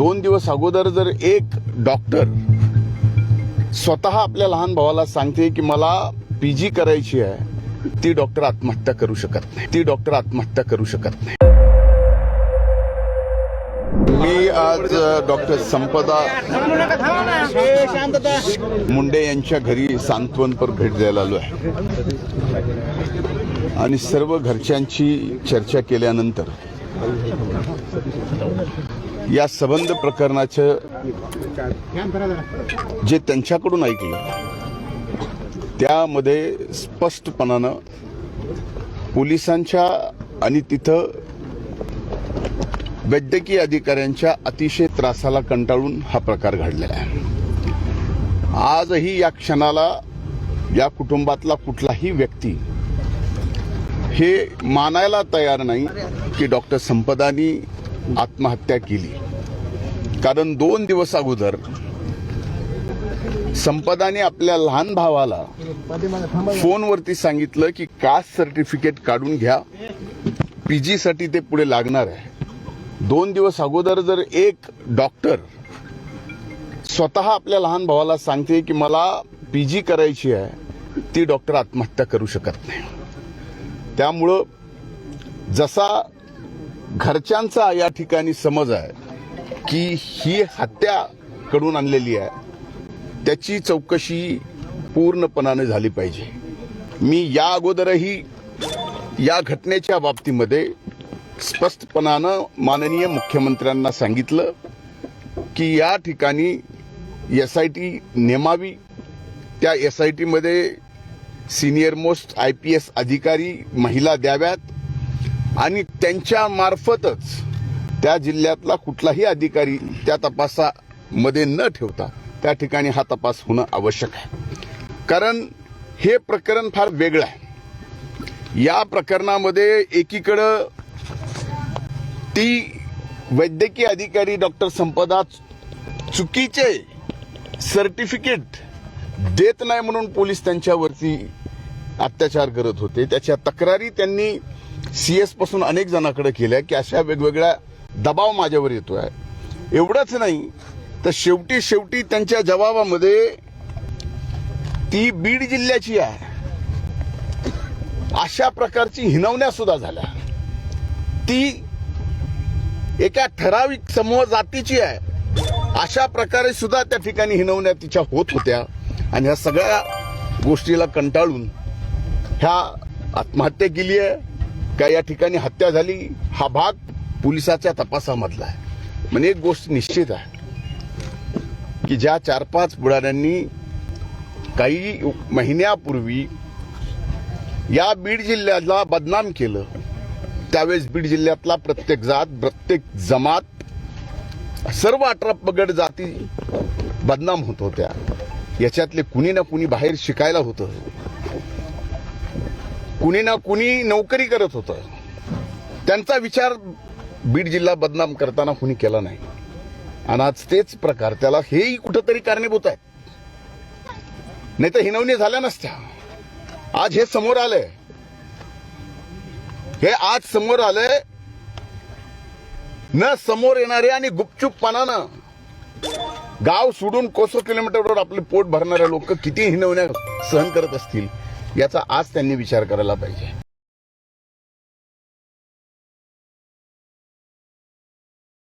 दोन दिवस अगोदर जर एक डॉक्टर स्वतः आपल्या लहान भावाला सांगते की मला पी जी करायची आहे ती डॉक्टर आत्महत्या करू शकत नाही. ती डॉक्टर आत्महत्या करू शकत नाही. मी आज डॉक्टर संपदा मुंडे यांच्या घरी सांत्वनपर भेट द्यायला आलो आहे आणि सर्व घरच्यांची चर्चा केल्यानंतर या संबंध प्रकरणाचं जे त्यांच्याकडून ऐकलं त्यामध्ये स्पष्टपणानं पोलिसांच्या आणि तिथं वैद्यकीय अधिकाऱ्यांच्या अतिशय त्रासाला कंटाळून हा प्रकार घडलेला आहे. आजही या क्षणाला या कुटुंबातला कुठलाही व्यक्ती हे मानायला तयार नाही की डॉक्टर संपदानी आत्महत्या केली. कारण दोन दिवस अगोदर संपदाने आपल्या लहान भावाला फोनवरती सांगितलं की कास्ट सर्टिफिकेट काढून घ्या. पी जीसाठी ते पुढे लागणार आहे. दोन दिवस अगोदर जर एक डॉक्टर स्वतः आपल्या लहान भावाला सांगते की मला पीजी करायची आहे ती डॉक्टर आत्महत्या करू शकत नाही. त्यामुळं जसा घरच्यांचा या ठिकाणी समज आहे की ही हत्या कडून आणलेली आहे त्याची चौकशी पूर्णपणाने झाली पाहिजे. मी या अगोदरही या घटनेच्या बाबतीमध्ये स्पष्टपणानं माननीय मुख्यमंत्र्यांना सांगितलं की या ठिकाणी एस आय टी नेमावी त्या एस आय टीमध्ये senior most I P S अधिकारी महिला द्याव्यात आणि त्यांच्या मार्फतच त्या जिल्ह्यातला कुठलाही अधिकारी त्या तपासामध्ये न ठेवता त्या ठिकाणी हा तपास होणं आवश्यक आहे. कारण हे प्रकरण फार वेगळं आहे. या प्रकरणामध्ये एकीकडं ती वैद्यकीय अधिकारी डॉक्टर संपदा चुकीचे सर्टिफिकेट देत नाही म्हणून पोलीस त्यांच्यावरती अत्याचार करत होते. त्याच्या तक्रारी त्यांनी सीएसपासून अनेक जणांकडे केल्या की अशा वेगवेगळ्या दबाव माझ्यावर येतोय. एवढंच नाही तर शेवटी शेवटी त्यांच्या जबाबामध्ये ती बीड जिल्ह्याची आहे. अशा प्रकारची हिनवण्या सुद्धा झाल्या. ती एका ठराविक समूह जातीची आहे. अशा प्रकारे सुद्धा त्या ठिकाणी हिनवण्या तिच्या होत होत्या. आणि ह्या सगळ्या गोष्टीला कंटाळून ह्या आत्महत्या केली आहे. का या ठिकाणी हत्या झाली? हा भाग पोलिसाच्या तपासामधला आहे. म्हणजे एक गोष्ट निश्चित आहे की ज्या चार पाच बुडाऱ्यांनी काही महिन्यापूर्वी या बीड जिल्ह्याला बदनाम केलं त्यावेळेस बीड जिल्ह्यातला प्रत्येक जात प्रत्येक जमात सर्व अठरा पगड जाती बदनाम होत होत्या. याच्यातले कुणी ना कुणी बाहेर शिकायला होतं. कुणी ना कुणी नोकरी करत होतं. त्यांचा विचार बीड जिल्हा बदनाम करताना कुणी केला नाही. आणि आज तेच प्रकार त्याला हेही कुठंतरी कारणीभूत आहे. नाही तर हिनवणी झाल्या नसत्या. आज हे समोर आलंय. हे आज समोर आलंय. न समोर येणारे आणि गुपचूपपणानं गाव सोडून कोसो किलोमीटरवर आपले पोट भरणारे लोक किती हिनवण्या सहन करत असतील. याचा आज त्यांनी विचार करायला पाहिजे.